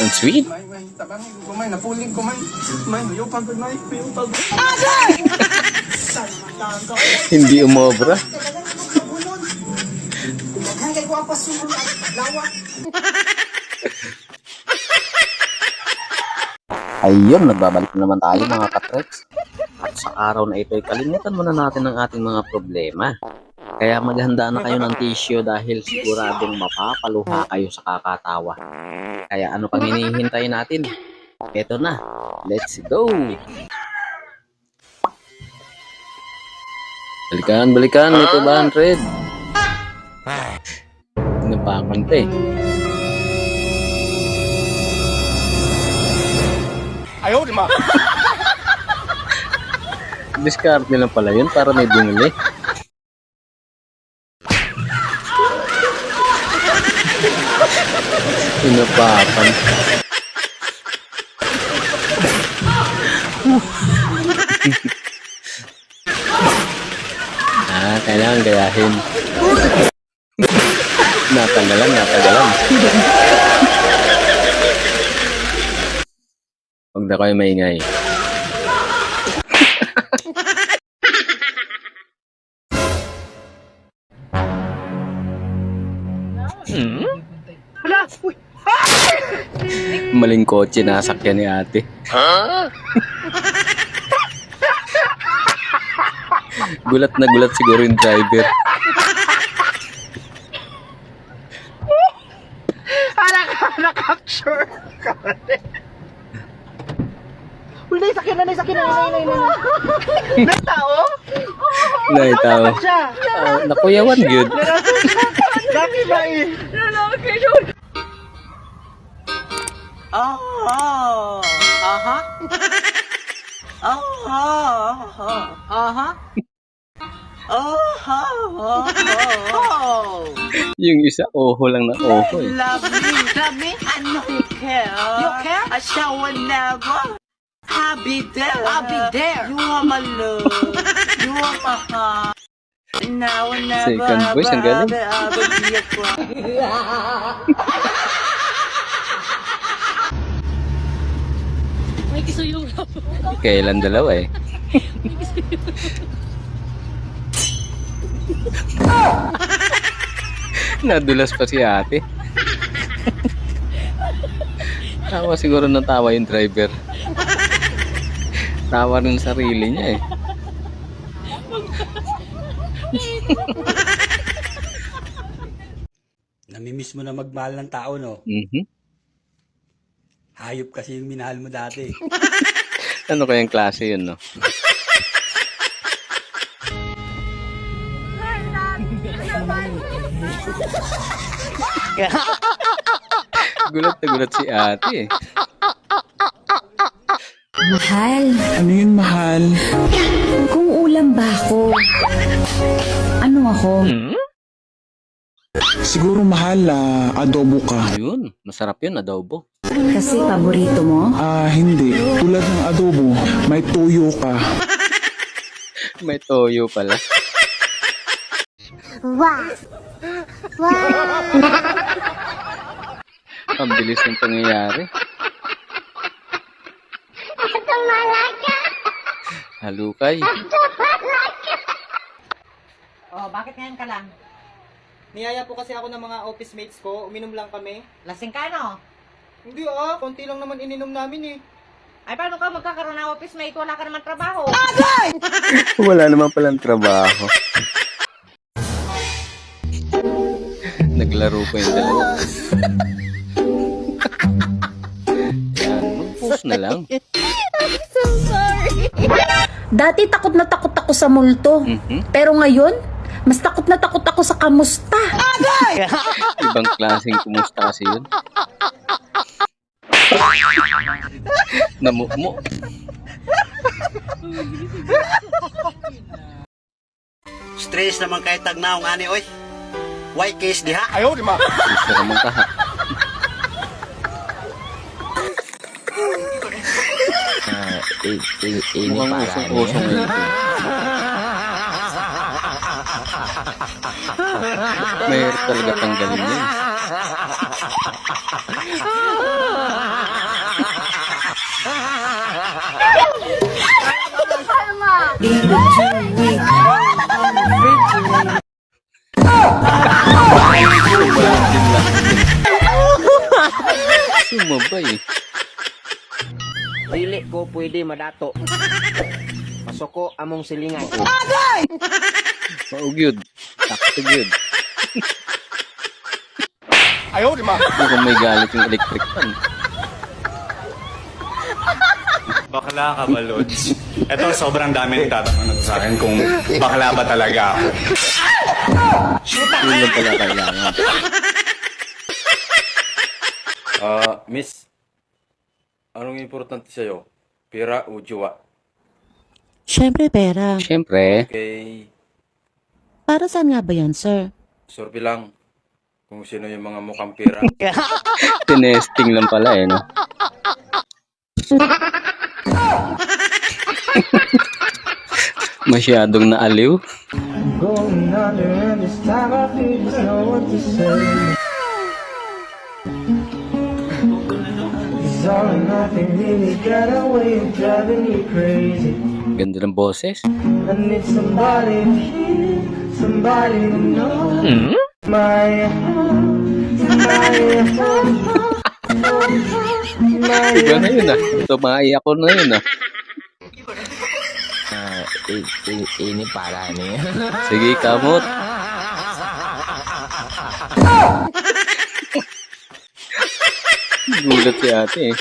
Ang sweet. May, may, tabang ko, may, napuling ko, may. May, mayupag ko, may, mayupag. Hindi umobra. Hanggang ko ang pasunod at lawa. Ayun, nagbabalik na naman tayo mga katreks. At sa araw na ito, kalimutan muna natin ang ating mga problema. Kaya maghanda na kayo ng tissue dahil siguradong mapapaluha kayo sa kakatawa. Kaya ano pang hinihintay natin? Ito na. Let's go! Balikan, balikan. Ito ba, 100? Napakan pa eh. Ayaw, di ma. Discard nila pala yun para may bumili. Pinapakan. ah, kailangan gayahin. natanggalan, natanggalan. Huwag na kayo maingay. Maling kotse nasakyan ni ate. gulat na gulat siguro yung driver. Wala, sakyan na, sakyan na, na, na, na, na. May tao? Naitaw. Siya. Uh, nakuyawan yun. Dami ba eh? Oh, oh, aha. Oh, oh, oh, aha. Oh, oh, oh, oh. Yung isa, oho lang na oho eh. Love me, love me, I know you care. You care? I shall never. I'll be there. I'll be there. You are my love. You are my heart. And now and never, Second voice, ang galing. be a cry. Kailan dalawa eh. Nadulas pa si ate. Tawa siguro ng tawa yung driver. Tawa rin sa sarili niya eh. Namimiss mo na magmahal ng tao, no? Mhm. Hayop kasi yung minahal mo dati. Ano kayang klase yun, no? gulat na gulat si ate eh. Mahal, Ano yun, mahal? kung ulam ba ako? Ano ako? Siguro mahal, ah, adobo ka. Ayun, masarap yun, adobo. Kasi paborito mo? Ah, hindi. Tulad ng adobo, may tuyo ka. May toyo pala. Wow! Ang bilis ng pangyayari. Halukay. Oh, bakit ngayon ka lang? Niyaya po kasi ako ng mga office mates ko, uminom lang kami. Lasing ka, no? Hindi ah, konti lang naman ininom namin eh. Ay, paano ka magkakaroon ng office mate? Wala ka naman trabaho. Wala naman palang trabaho. Naglaro pa yung dalawa. Yan, mag-post na lang. Dati takot na takot ako sa multo. Mhm. Pero ngayon, mas takot na takot ako sa kamusta. Ibang klaseng kumusta kasi yun. Namumo. Stress naman kay tagnaong ani, oy. Why case diha? Ayaw, di ma. Gusto ka mong kaha. Ah, eh, eh, eh, usong-usong. Mahirap talaga tanggalin yun. Ba eh? Dili ko pwede madato. Pasoko among silingan. Maugyod. Sakto gyud. Ayaw, di ma. Kung may galit yung electric fan. Bakla ka ba, Lods? Ito, sobrang dami nagtatanong sa akin kung bakla ba talaga ako. Yun lang pala kailangan. Ah, miss. Anong importante sa'yo? Pira o jowa? Siyempre pera. Siyempre, Okay, Para saan nga ba yan, sir? sorry lang kung sino yung mga mukhang pira. tinesting lang pala eh, no? Masyadong naaliw. Going under and this time I feel just know what to say. It's all or nothing, really got a way of driving me crazy. Ganda ng boses. I need somebody to hear, somebody to know my somebody Iba na yun ah. Tumahay ako na yun ah. ini para ni. Sige, kamot. Gulat si ate eh.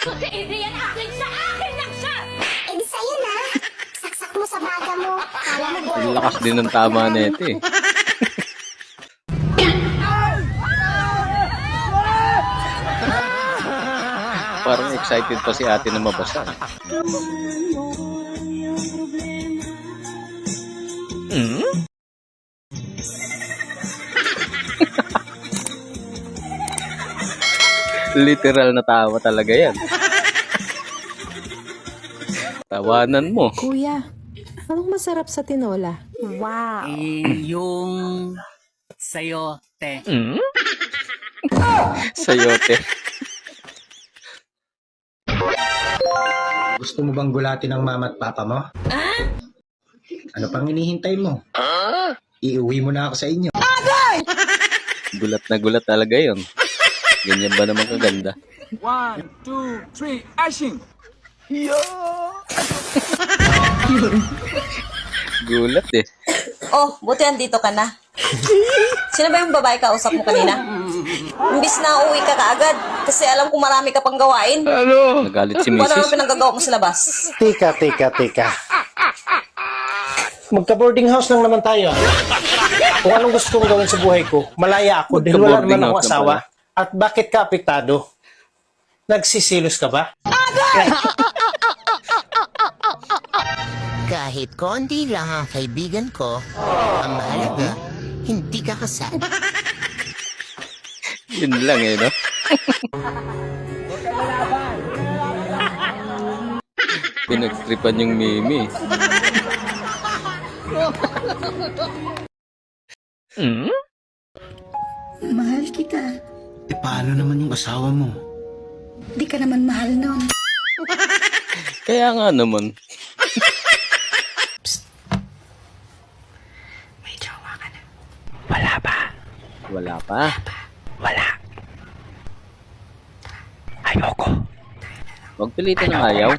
Si Adrian akin sa akin lang siya! Eh, sa'yo na. Saksak mo sa baga mo. Kala mo Ang lakas din ng tama na ito eh. Parang excited pa si ate na mabasa. Literal na tawa talaga yan. Tawanan mo. Kuya, anong masarap sa tinola? Wow! yung sayote. Sayote. Gusto mo bang gulatin ng mama at papa mo? Ano pang hinihintay mo? Iuwi mo na ako sa inyo. Gulat na gulat talaga yun. Ganyan ba naman kaganda? Gulat eh. Oh, buti andito ka na. Sino ba yung babae kausap mo kanina? Imbis na uwi ka kaagad kasi alam kong marami ka pang gawain. Nagalit si Ano Mrs. naman pinagagawa mo sa labas? Tika, tika, tika. Magka-boarding house lang naman tayo. ah. Kung anong gusto kong gawin sa buhay ko, malaya ako dahil wala Magka-boarding naman akong house lang asawa. At bakit ka apektado? Nagsisilos ka ba? Kahit konti lang ang kaibigan ko, ang mahalaga, hindi ka kasal. Yun lang eh, no? Pinagtripan yung Mimi. Yung asawa mo? Di ka naman mahal nun. Kaya nga naman. May jowa ka na. Wala pa. Wala. Huwag pilitin ng ayaw.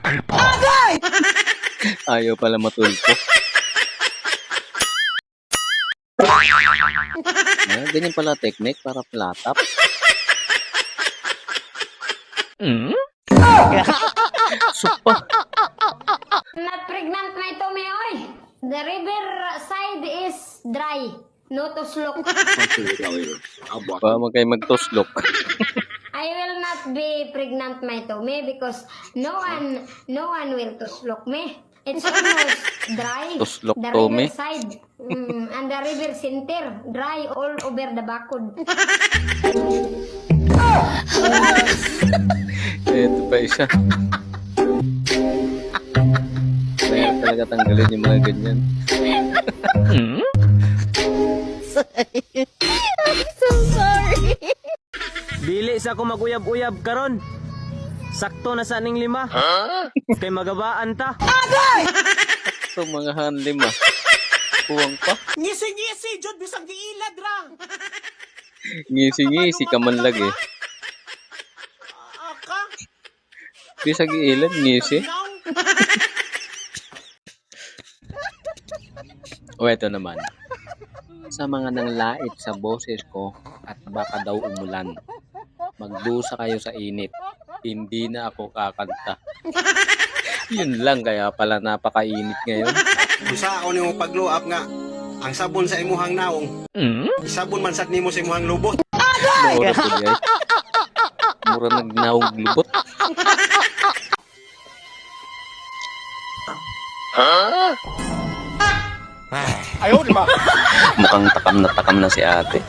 ayaw pala matulpo. Ah, ganyan pala technique para flatap. Hmm? Supa. Not pregnant na ito, may oy. The river side is dry. No to slope. Baka mo kayo magtoslok. I will not be pregnant my me because no one no one will to slope me. It's almost dry. Tuslok the to river me. side mm, and the river center dry all over the bakod. Ito pa isa. Kaya talaga tanggalin yung mga ganyan. Dili sa ako maguyab-uyab karon. Sakto na sa ning lima. Kay magabaan ta. Ito mga hanlim ah. Puwang pa. Ngisi-ngisi jud bisang giilad ra. Ngisi-ngisi ka man lagi. Di sa giilan, ngisi. o eto naman. Sa mga nanglait sa boses ko at baka daw umulan, magdusa kayo sa init. Hindi na ako kakanta. Yun lang kaya pala napakainit ngayon. Usa ako nimo pagluap nga ang sabon sa imuhang naong. Mm? Isabon man sad nimo sa imuhang lubot. Mura po guys. Mura nagnawag lubot. Ayaw, di ba? Mukhang takam na takam na si ate.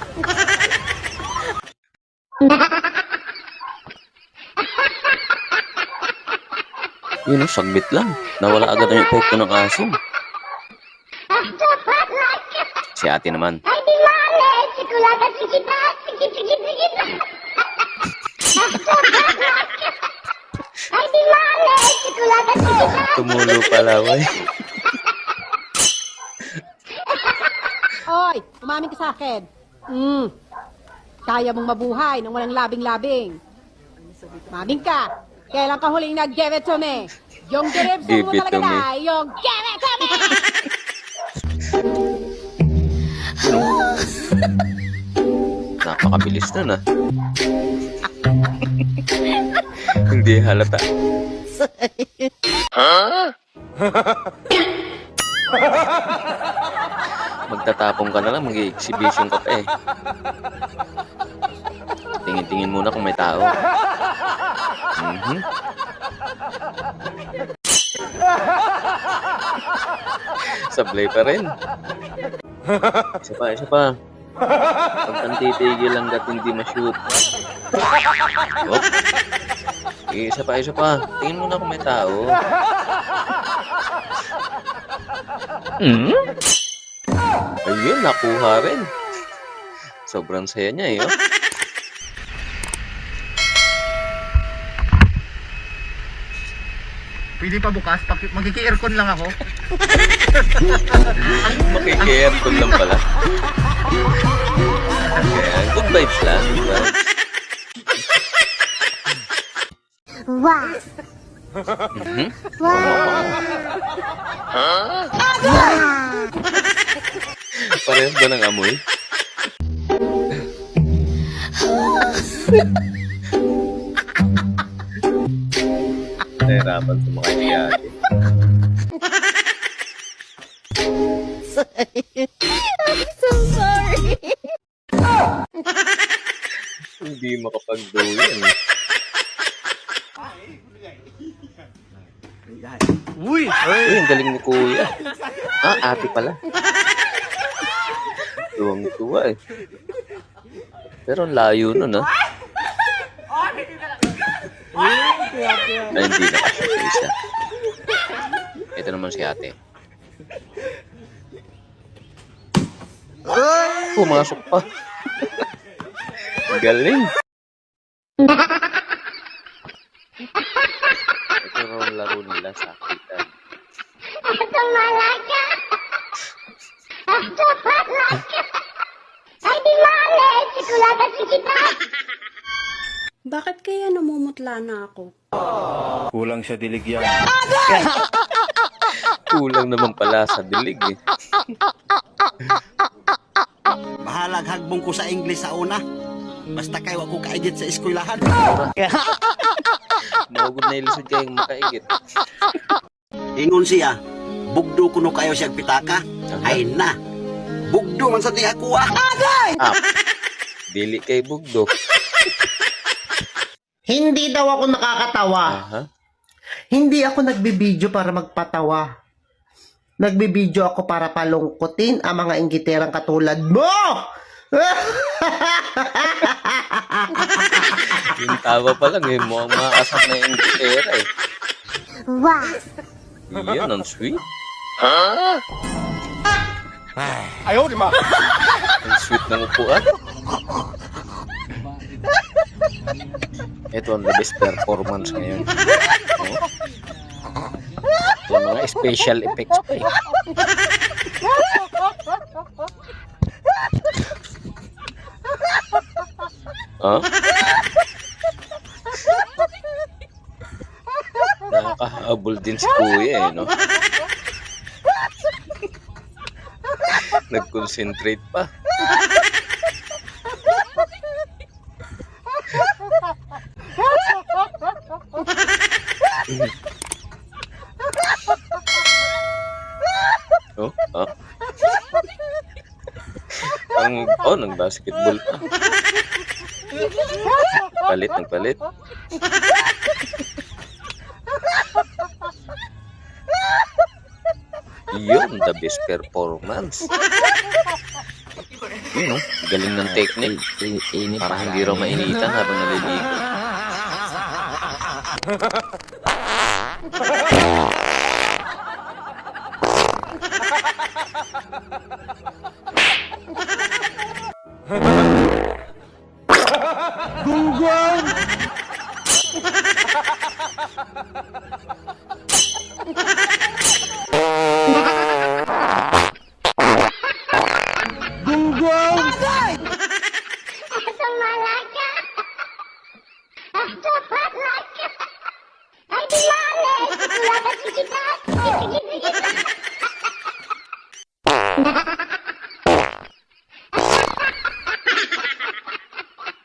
Yun o, sagbit lang. Nawala agad ang epekto ng asim. Si ate naman. Tumulo pala, way. Oy, umamin ka sa akin. Mm. Kaya mong mabuhay nang walang labing-labing. Maming ka. Kailan ka huling nag-give it to me? Yung mo Give it talaga to me. na, yung give it to me! Napakabilis na na. Hindi halata. Magtatapong ka na lang, mag-exhibition ka pa eh. Tingin-tingin muna kung may tao. Mhm. Sablay pa rin. Isa pa, isa pa. Huwag kang titigil hanggat hindi ma-shoot. Hop. Eh, isa pa, isa pa. Tingin mo na kung may tao. Hmm? Ayun, nakuha rin. Sobrang saya niya eh. Oh. Pwede pa bukas, magkiki-aircon lang ako. Makiki-aircon lang pala. Kaya, good vibes lang. Good vibes. Wow. Mhm. Parehas ba ng amoy? Nahirapan sumakay ni ate. Hindi makapag-duyan. Uy! Uy, ang galing ni kuya. Ah, ate pala. Tuwang-tuwa eh. Pero ang layo nun ah. Ay, hindi na kasi isa. Ito naman si ate. Pumasok pa. Galing. Namumutla na ako? Kulang siya diligyan. Kulang naman pala sa dilig eh. Bahalag hagbong ko sa English sa una. Basta kayo ako kaigit sa eskwelahan. Maugod na ilisod kayong makaigit. Ingon siya, bugdo kuno kayo siyang pitaka. Ay na, bugdo man sa di ako ah. Ah, dili kay bugdo. Hindi daw ako nakakatawa. Aha. Hindi ako nagbibideo para magpatawa. Nagbibideo ako para palungkutin ang mga inggiterang katulad mo! Yung tawa pa lang eh. Mukhang makakasap na yung gitera eh. Wow. Yan, ang sweet. Ayaw, di ba? Ang sweet ng upuan. Ito ang the best performance ngayon. Oh. Yung mga special effects pa eh. Ah? Habol din si kuya eh, no? Nag-concentrate pa. Oh, oh. Ang, oh, nag-basketball pa. Palit, nagpalit. Yun, the best performance. Yun, oh, galing ng technique. Parang hindi raw mainitan habang naliligo. Gunggong!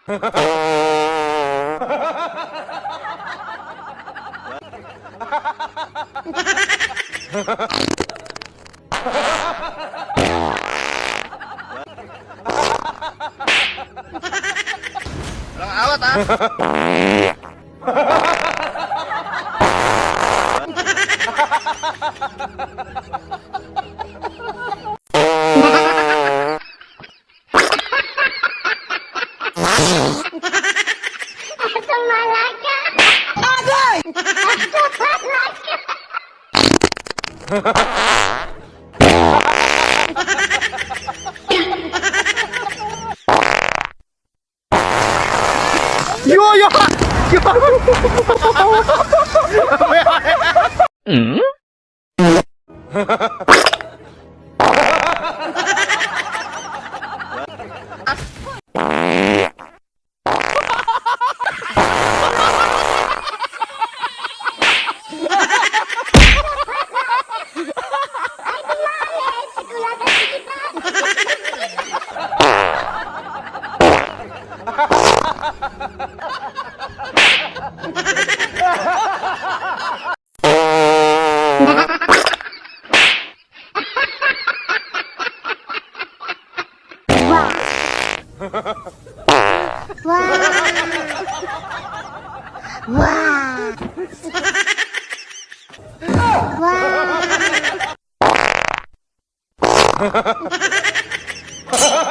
Walang awat ah! Yo, yo! Hmm?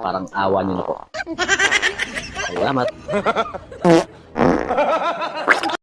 Parang awa niyo na po. Salamat.